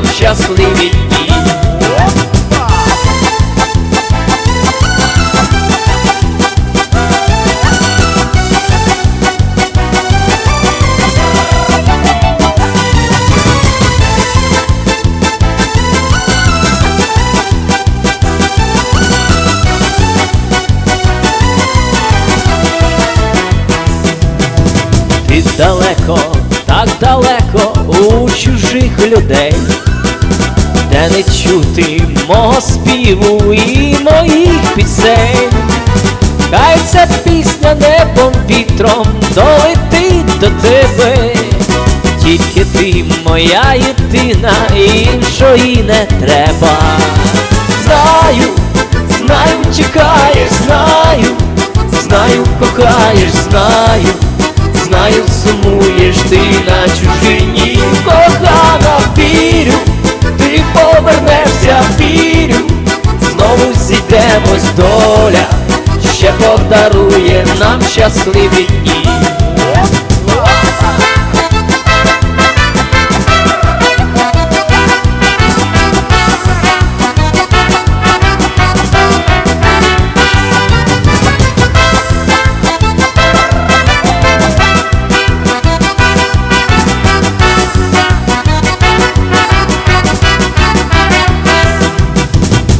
нам щасливі дні. Далеко, так далеко у чужих людей, де не чути мого співу і моїх пісень. Хай ця пісня небом вітром долетить до тебе, тільки ти моя єдина, іншої не треба. Знаю, знаю, чекаєш, знаю, знаю, кохаєш, знаю. Знаю, сумуєш ти на знову зійдемось доля, ще подарує нам щасливі дні.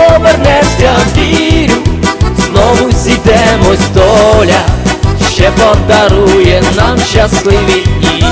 повернешся, вірю, знову зійдемось доля, ще подарує нам щасливі дні.